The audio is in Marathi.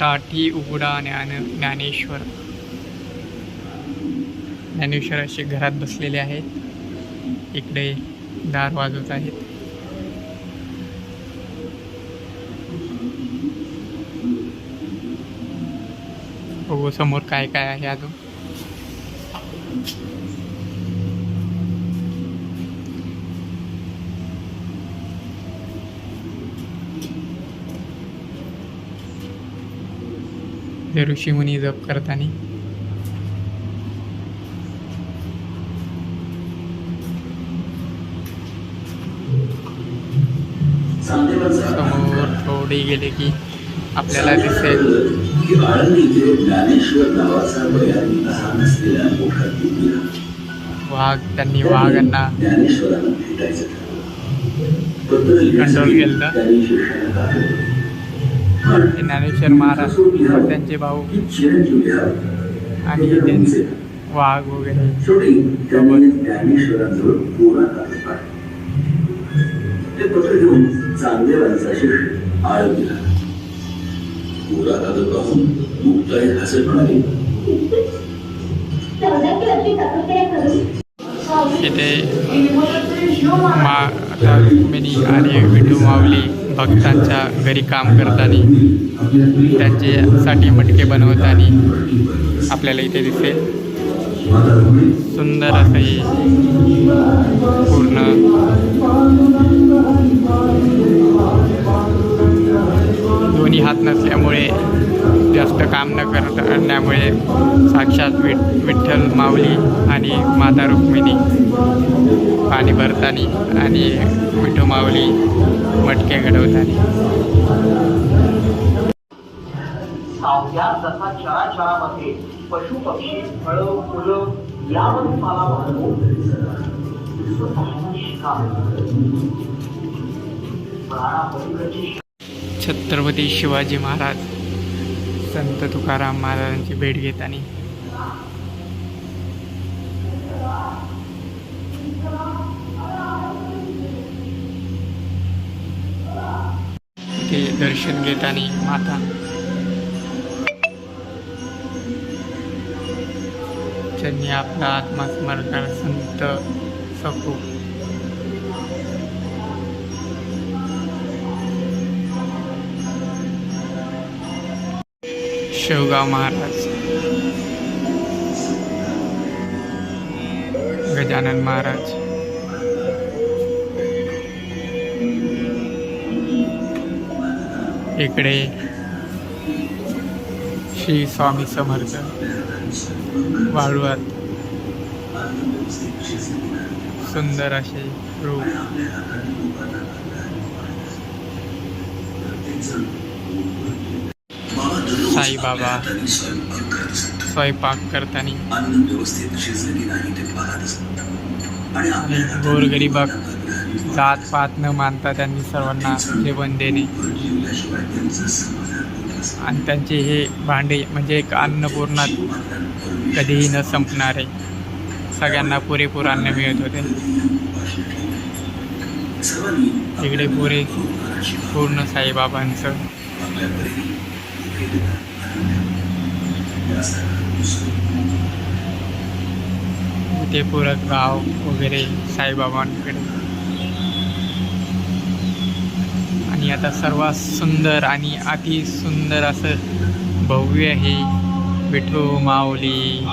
टाठी उघडा ज्ञान ज्ञानेश्वर. ज्ञानेश्वर असे घरात बसलेले आहेत. इकडे दार वाजवत आहेत. बघू समोर काय काय आहे अजून. हे ऋषीमुनी जप करताना. समोर थोडी गेले की आपल्याला दिसेल आळंदीचे ज्ञानेश्वर नावाचा मोठा वाघ त्यांनी वाघांना लिहिण्यासाठी केलं. त्यांनी शिष्याला पाठवलं. हे ज्ञानेश्वर महाराज त्यांचे भाऊ. आणि त्यांचे वाघ वगैरे. ते पत्र घेऊन शिष्य कागद पाहून मुक्ताई हसत म्हणाली इथे मा रुक्मिणी आणि विठू माऊली भक्तांच्या घरी काम करताना त्यांच्यासाठी मटके बनवताना आपल्याला इथे दिसेल. सुंदर असं हे पूर्ण न करण्यामुळे साक्षात विठ विठ्ठल माऊली आणि माता रुक्मिणी पाणी भरताना आणि विठू माऊली मटके घडवताना. सावल्या तथा चराचरामध्ये पशु पक्षी फळं फुलं यामध्ये मला छत्रपती शिवाजी महाराज. संत तुकाराम महाराजांची भेट घेताना. ते दर्शन घेताना माता. त्यांनी आपला आत्मस्मरण संत सकू शेवगाव महाराज. गजानन महाराज. इकडे श्री स्वामी समर्थ वाळवत. सुंदर असे रूप. साईबाबा स्वयंपाक करताना. आणि आणि जात पात न मानता त्यांनी सर्वांना जेवण देणे. आणि त्यांचे हे भांडे म्हणजे एक अन्नपूर्णात कधीही न संपणारे सगळ्यांना पुरेपूर अन्न मिळत होते. तिकडे इकडे पुरे पूर्ण साईबाबांचं ते परीने पूरक गाव वगैरे साईबाबांकडे. आणि आता सर्वात सुंदर आणि अति सुंदर असं भव्य हे विठू माऊली.